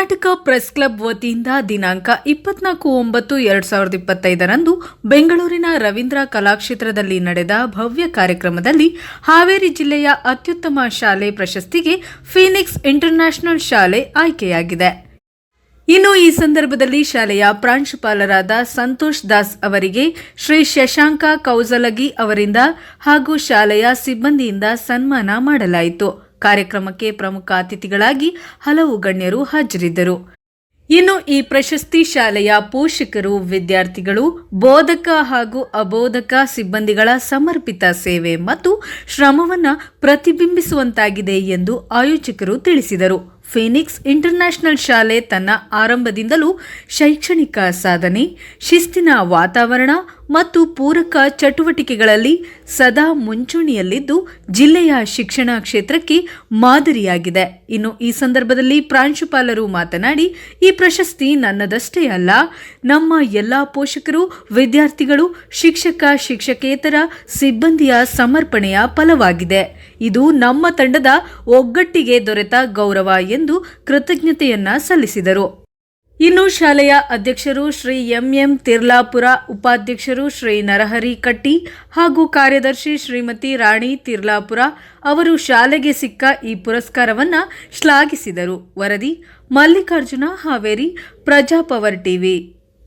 Karnataka press club ವತಿಯಿಂದ ದಿನಾಂಕ ಇಪ್ಪತ್ನಾಲ್ಕು ಒಂಬತ್ತು ಎರಡ್ ಸಾವಿರದ ಇಪ್ಪತ್ತೈದರಂದು ಬೆಂಗಳೂರಿನ ರವೀಂದ್ರ ಕಲಾಕ್ಷೇತ್ರದಲ್ಲಿ ನಡೆದ ಭವ್ಯ ಕಾರ್ಯಕ್ರಮದಲ್ಲಿ ಹಾವೇರಿ ಜಿಲ್ಲೆಯ ಅತ್ಯುತ್ತಮ ಶಾಲೆ ಪ್ರಶಸ್ತಿಗೆ ಫೀನಿಕ್ಸ್ ಇಂಟರ್ನ್ಯಾಷನಲ್ ಶಾಲೆ ಆಯ್ಕೆಯಾಗಿದೆ. ಇನ್ನು ಈ ಸಂದರ್ಭದಲ್ಲಿ ಶಾಲೆಯ ಪ್ರಾಂಶುಪಾಲರಾದ ಸಂತೋಷ್ ದಾಸ್ ಅವರಿಗೆ ಶ್ರೀ ಶಶಾಂಕ ಕೌಜಲಗಿ ಅವರಿಂದ ಹಾಗೂ ಶಾಲೆಯ ಸಿಬ್ಬಂದಿಯಿಂದ ಸನ್ಮಾನ ಮಾಡಲಾಯಿತು. ಕಾರ್ಯಕ್ರಮಕ್ಕೆ ಪ್ರಮುಖ ಅತಿಥಿಗಳಾಗಿ ಹಲವು ಗಣ್ಯರು ಹಾಜರಿದ್ದರು. ಇನ್ನು ಈ ಪ್ರಶಸ್ತಿ ಶಾಲೆಯ ಪೋಷಕರು, ವಿದ್ಯಾರ್ಥಿಗಳು, ಬೋಧಕ ಹಾಗೂ ಅಬೋಧಕ ಸಿಬ್ಬಂದಿಗಳ ಸಮರ್ಪಿತ ಸೇವೆ ಮತ್ತು ಶ್ರಮವನ್ನು ಪ್ರತಿಬಿಂಬಿಸುವಂತಾಗಿದೆ ಎಂದು ಆಯೋಜಕರು ತಿಳಿಸಿದರು. ಫೀನಿಕ್ಸ್ ಇಂಟರ್ನ್ಯಾಷನಲ್ ಶಾಲೆ ತನ್ನ ಆರಂಭದಿಂದಲೂ ಶೈಕ್ಷಣಿಕ ಸಾಧನೆ, ಶಿಸ್ತಿನ ವಾತಾವರಣ ಮತ್ತು ಪೂರಕ ಚಟುವಟಿಕೆಗಳಲ್ಲಿ ಸದಾ ಮುಂಚೂಣಿಯಲ್ಲಿದ್ದು ಜಿಲ್ಲೆಯ ಶಿಕ್ಷಣ ಕ್ಷೇತ್ರಕ್ಕೆ ಮಾದರಿಯಾಗಿದೆ. ಇನ್ನು ಈ ಸಂದರ್ಭದಲ್ಲಿ ಪ್ರಾಂಶುಪಾಲರು ಮಾತನಾಡಿ, ಈ ಪ್ರಶಸ್ತಿ ನನ್ನದಷ್ಟೇ ಅಲ್ಲ, ನಮ್ಮ ಎಲ್ಲ ಪೋಷಕರು, ವಿದ್ಯಾರ್ಥಿಗಳು, ಶಿಕ್ಷಕ, ಶಿಕ್ಷಕೇತರ ಸಿಬ್ಬಂದಿಯ ಸಮರ್ಪಣೆಯ ಫಲವಾಗಿದೆ. ಇದು ನಮ್ಮ ತಂಡದ ಒಗ್ಗಟ್ಟಿಗೆ ದೊರೆತ ಗೌರವ ಎಂದು ಕೃತಜ್ಞತೆಯನ್ನ ಸಲ್ಲಿಸಿದರು. ಇನ್ನು ಶಾಲೆಯ ಅಧ್ಯಕ್ಷರು ಶ್ರೀ ಎಂಎಂ ತಿರ್ಲಾಪುರ, ಉಪಾಧ್ಯಕ್ಷರು ಶ್ರೀ ನರಹರಿ ಕಟ್ಟಿ ಹಾಗೂ ಕಾರ್ಯದರ್ಶಿ ಶ್ರೀಮತಿ ರಾಣಿ ತಿರ್ಲಾಪುರ ಅವರು ಶಾಲೆಗೆ ಸಿಕ್ಕ ಈ ಪುರಸ್ಕಾರವನ್ನ ಶ್ಲಾಘಿಸಿದರು. ವರದಿ ಮಲ್ಲಿಕಾರ್ಜುನ ಹಾವೇರಿ, ಪ್ರಜಾಪವರ್ ಟಿವಿ.